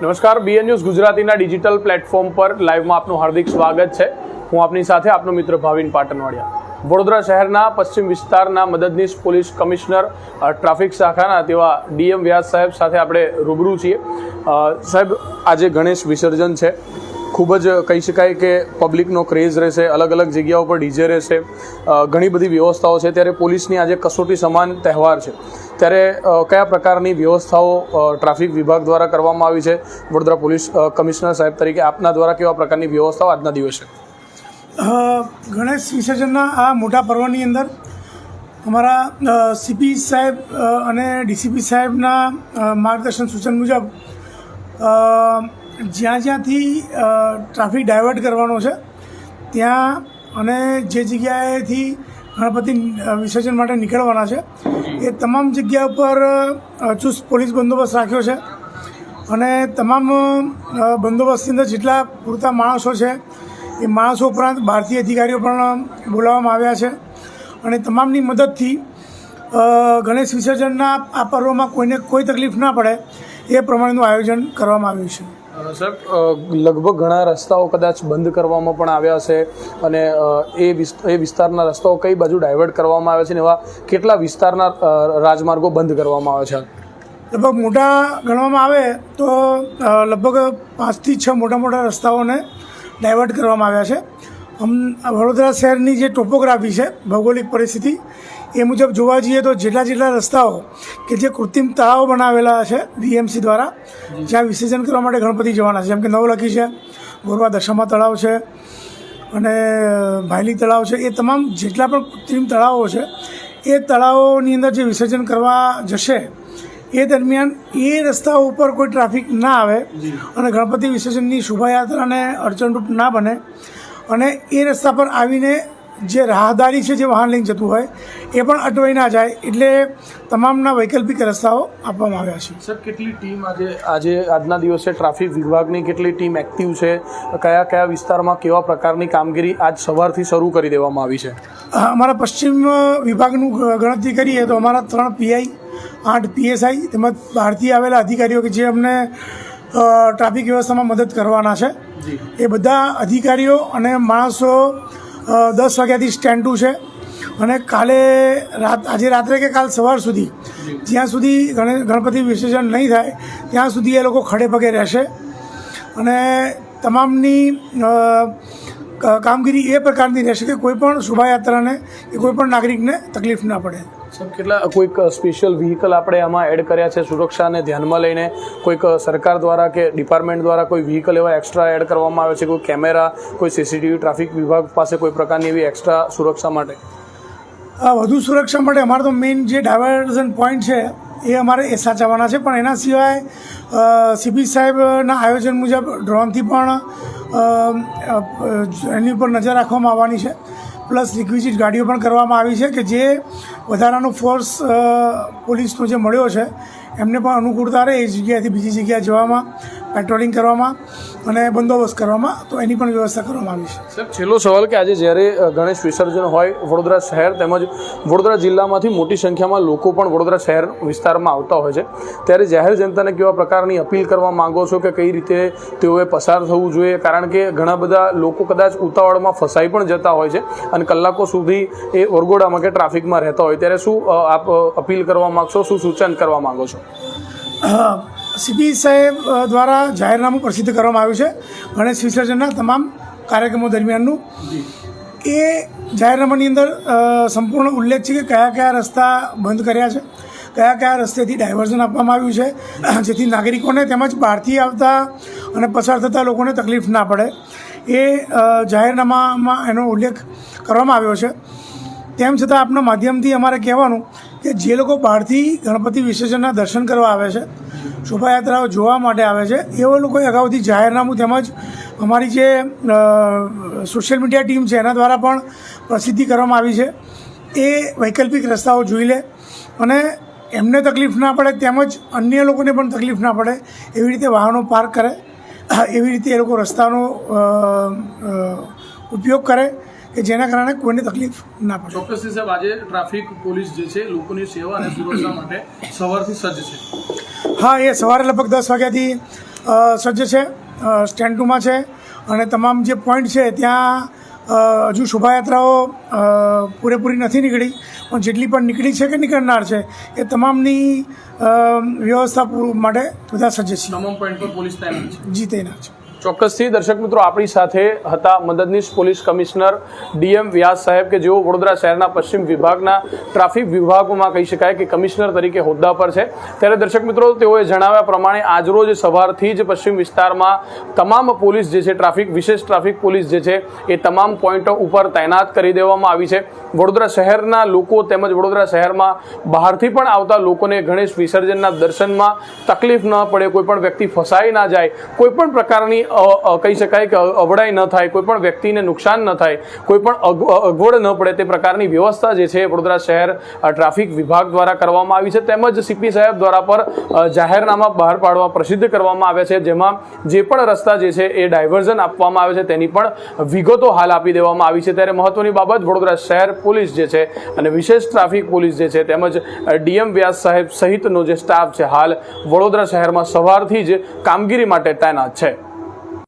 નમસ્કાર BN news ગુજરાતીના digital platform પર લાઈવમાં આપનું હાર્દિક સ્વાગત છે. હું આપની સાથે આપનો મિત્ર ભાવિન પાટણવાડિયા. વડોદરા શહેરના પશ્ચિમ વિસ્તારના મદદનીશ પોલીસ કમિશનર ટ્રાફિક શાખાના તેવા ડીએમ વ્યાસ સાહેબ સાથે આપણે રૂબરૂ છીએ. સાહેબ, આજે ગણેશ વિસર્જન છે. ખૂબ જ કહી શકાય કે પબ્લિકનો ક્રેઝ રહેશે અલગ અલગ જગ્યાઓ પર ડીજે રહેશે. ઘણી બધી વ્યવસ્થાઓ છે. ત્યારે પોલીસની આજે કસોટી સમાન તહેવાર છે. ત્યારે કયા પ્રકારની વ્યવસ્થાઓ ટ્રાફિક વિભાગ દ્વારા કરવામાં આવી છે? વડોદરા પોલીસ કમિશનર સાહેબ તરીકે આપના દ્વારા કેવા પ્રકારની વ્યવસ્થાઓ આજના દિવસે? ગણેશ વિસર્જનના આ મોટા પર્વની અંદર અમારા સીપી સાહેબ અને ડીસીપી સાહેબના માર્ગદર્શન સૂચન મુજબ જ્યાં જ્યાંથી ટ્રાફિક ડાયવર્ટ કરવાનો છે, ત્યાં અને જે જગ્યાએથી ગણપતિ વિસર્જન માટે નીકળવાના છે, એ તમામ જગ્યા ઉપર ચુસ્ત પોલીસ બંદોબસ્ત રાખ્યો છે. અને તમામ બંદોબસ્તની અંદર જેટલા પૂરતા માણસો છે, એ માણસો ઉપરાંત ભારતીય અધિકારીઓ પણ બોલાવવામાં આવ્યા છે. અને તમામની મદદથી ગણેશ વિસર્જનના આ પર્વમાં કોઈને કોઈ તકલીફ ના પડે, એ પ્રમાણેનું આયોજન કરવામાં આવ્યું છે. અ, લગભગ ઘણા રસ્તાઓ કદાચ બંધ કરવામાં પણ આવ્યા છે અને એ એ વિસ્તારના રસ્તાઓ કઈ બાજુ ડાયવર્ટ કરવામાં આવે છે ને એવા કેટલા વિસ્તારના રાજમાર્ગો બંધ કરવામાં આવે છે? લગભગ મોટા ગણવામાં આવે તો લગભગ પાંચથી છ મોટા મોટા રસ્તાઓને ડાયવર્ટ કરવામાં આવ્યા છે. વડોદરા શહેરની જે ટોપોગ્રાફી છે ભૌગોલિક પરિસ્થિતિ એ મુજબ જોવા જઈએ તો જેટલા જેટલા રસ્તાઓ કે જે કૃત્રિમ તળાવો બનાવેલા છે બીએમસી દ્વારા જ્યાં વિસર્જન કરવા માટે ગણપતિ જવાના છે. જેમ કે નવલખી છે ગોરવા દશામા તળાવ છે અને ભાયલી તળાવ છે. એ તમામ જેટલા પણ કૃત્રિમ તળાવો છે એ તળાવોની અંદર જે વિસર્જન કરવા જશે એ દરમિયાન એ રસ્તાઓ ઉપર કોઈ ટ્રાફિક ના આવે અને ગણપતિ વિસર્જનની શોભાયાત્રાને અડચણરૂપ ના બને અને એ રસ્તા પર આવીને જે રાહદારી છે જે વાહન લઈને જતું હોય એ પણ અટવાઈ ના જાય એટલે તમામના વૈકલ્પિક રસ્તાઓ આપવામાં આવ્યા છે. સર કેટલી ટીમ આજે આજે આજના દિવસે ટ્રાફિક વિભાગની કેટલી ટીમ એક્ટિવ છે? કયા કયા વિસ્તારમાં કેવા પ્રકારની કામગીરી આજ સવારથી શરૂ કરી દેવામાં આવી છે? અમારા પશ્ચિમ વિભાગનું ગણતરી કરીએ તો અમારા ત્રણ પીઆઈ આઠ પીએસઆઈ તેમજ બહારથી આવેલા અધિકારીઓ કે જે અમને ટ્રાફિક વ્યવસ્થામાં મદદ કરવાના છે. એ બધા અધિકારીઓ અને માણસો દસ વાગ્યાથી સ્ટેન્ડ ટુ છે. અને કાલે રાત, આજે રાત્રે કે કાલ સવાર સુધી, જ્યાં સુધી ગણપતિ વિસર્જન નહીં થાય, ત્યાં સુધી એ લોકો ખડે પગે રહેશે. અને તમામની કામગીરી એ પ્રકારની રહેશે કે કોઈ પણ શોભાયાત્રાને, કે કોઈપણ નાગરિકને તકલીફ ના પડે. સર કેટલા, કોઈક સ્પેશિયલ વ્હીકલ આપણે આમાં એડ કર્યા છે સુરક્ષાને ધ્યાનમાં લઈને? કોઈક સરકાર દ્વારા કે ડિપાર્ટમેન્ટ દ્વારા કોઈ વ્હીકલ એવા એક્સ્ટ્રા એડ કરવામાં આવે છે? કોઈ કેમેરા કોઈ સીસીટીવી ટ્રાફિક વિભાગ પાસે કોઈ પ્રકારની એવી એક્સ્ટ્રા સુરક્ષા માટે? વધુ સુરક્ષા માટે અમારો તો મેઇન જે ડાયવર્ઝન પોઈન્ટ છે, એ અમારે એ સાચવવાના છે. પણ એના સિવાય સીબી સાહેબના આયોજન મુજબ ડ્રોનથી પણ એની ઉપર નજર રાખવામાં આવવાની છે. પ્લસ રિક્વિઝિટ ગાડીઓ પણ કરવામાં આવી છે કે જે વધારાનો ફોર્સ પોલીસનો જે મળ્યો છે, એમને પણ અનુકૂળતા રહે એ જગ્યાએથી બીજી જગ્યાએ જવામાં. પેટ્રોલિંગ કરવામાં અને બંદોબસ્ત કરવામાં તો એની પણ વ્યવસ્થા કરવામાં આવી છે. સર છેલ્લો સવાલ કે આજે જ્યારે ગણેશ વિસર્જન હોય વડોદરા શહેર તેમજ વડોદરા જિલ્લામાંથી મોટી સંખ્યામાં લોકો પણ વડોદરા શહેર વિસ્તારમાં આવતા હોય છે ત્યારે જાહેર જનતાને કેવા પ્રકારની અપીલ કરવા માંગો છો કે કઈ રીતે તેઓએ પસાર થવું જોઈએ? કારણ કે ઘણા બધા લોકો કદાચ ઉતાવળમાં ફસાઈ પણ જતા હોય છે અને કલાકો સુધી એ વરઘોડામાં કે ટ્રાફિકમાં રહેતા હોય. ત્યારે શું આપ અપીલ કરવા માંગશો? શું સૂચન કરવા માંગો છો? સીપી સાહેબ દ્વારા જાહેરનામું પ્રસિદ્ધ કરવામાં આવ્યું છે ગણેશ વિસર્જનના તમામ કાર્યક્રમો દરમિયાનનું. એ જાહેરનામાની અંદર સંપૂર્ણ ઉલ્લેખ છે કે કયા કયા રસ્તા બંધ કર્યા છે, કયા કયા રસ્તેથી ડાયવર્ઝન આપવામાં આવ્યું છે જેથી નાગરિકોને તેમજ બહારથી આવતા અને પસાર થતા લોકોને તકલીફ ના પડે. એ જાહેરનામામાં એનો ઉલ્લેખ કરવામાં આવ્યો છે. તેમ છતાં આપના માધ્યમથી અમારે કહેવાનું કે જે લોકો બહારથી ગણપતિ વિસર્જનના દર્શન કરવા આવે છે શોભાયાત્રાઓ જોવા માટે આવે છે. એવા લોકોએ અગાઉથી જાહેરનામું તેમજ અમારી જે સોશિયલ મીડિયા ટીમ છે, એના દ્વારા પણ પ્રસિદ્ધિ કરવામાં આવી છે. એ વૈકલ્પિક રસ્તાઓ જોઈ લે અને એમને તકલીફ ના પડે, તેમજ અન્ય લોકોને પણ તકલીફ ના પડે એવી રીતે વાહનો પાર્ક કરે, એવી રીતે એ લોકો રસ્તાનો ઉપયોગ કરે. કે જેના કારણે કોઈને તકલીફ ના પડે. ચોક્કસથી સાહેબ આજે ટ્રાફિક પોલીસ જે છે લોકોની સેવા અને સુરક્ષા માટે સવારથી સજ્જ છે. હા એ સવારે લગભગ દસ વાગ્યાથી સજ્જ છે સ્ટેન્ડ ટુમાં છે. અને તમામ જે પોઈન્ટ છે ત્યાં હજુ શોભાયાત્રાઓ પૂરેપૂરી નથી નીકળી. પણ જેટલી પણ નીકળી છે કે નીકળનાર છે એ તમામની વ્યવસ્થા માટે બધા સજ્જ છે. તમામ પોઈન્ટ પર પોલીસ તૈનાત છે. જી તૈનાત છે. ચોક્કસથી દર્શક મિત્રો, આપણી સાથે હતા મદદનીશ પોલીસ કમિશનર ડીએમ વ્યાસ સાહેબ કે જેઓ વડોદરા શહેરના પશ્ચિમ વિભાગના ટ્રાફિક વિભાગમાં કહી શકાય કે કમિશનર તરીકે હોદ્દા પર છે. ત્યારે દર્શક મિત્રો, તેઓએ જણાવ્યા પ્રમાણે આજરોજ સવારથી જ પશ્ચિમ વિસ્તારમાં તમામ પોલીસ જે છે, ટ્રાફિક, વિશેષ ટ્રાફિક પોલીસ જે છે, એ તમામ પોઈન્ટો ઉપર તૈનાત કરી દેવામાં આવી છે. વડોદરા શહેરના લોકો તેમજ વડોદરા શહેરમાં બહારથી પણ આવતા લોકોને ગણેશ વિસર્જનના દર્શનમાં તકલીફ ન પડે, કોઈ પણ વ્યક્તિ ફસાઈ ના જાય, કોઈ પણ પ્રકારની કહી શકાય કે અવડાઈ ન થાય, કોઈ પણ વ્યક્તિને નુકસાન ન થાય, કોઈ પણ અગવડ ન પડે તે પ્રકારની વ્યવસ્થા જે છે વડોદરા શહેર ટ્રાફિક વિભાગ દ્વારા કરવામાં આવી છે. તેમજ સીપી સાહેબ દ્વારા પર જાહેરનામા બહાર પાડવા પ્રસિદ્ધ કરવામાં આવ્યા છે, જેમાં જે પણ રસ્તા જે છે એ ડાયવર્ઝન આપવામાં આવે છે, તેની પણ વિગતો હાલ આપી દેવામાં આવી છે. ત્યારે મહત્વની બાબત વડોદરા શહેર પોલીસ જે છે અને વિશેષ ટ્રાફિક પોલીસ જે છે તેમજ ડીએમ વ્યાસ સાહેબ સહિતનો જે સ્ટાફ છે, હાલ વડોદરા શહેરમાં સવારથી જ કામગીરી માટે તૈનાત છે.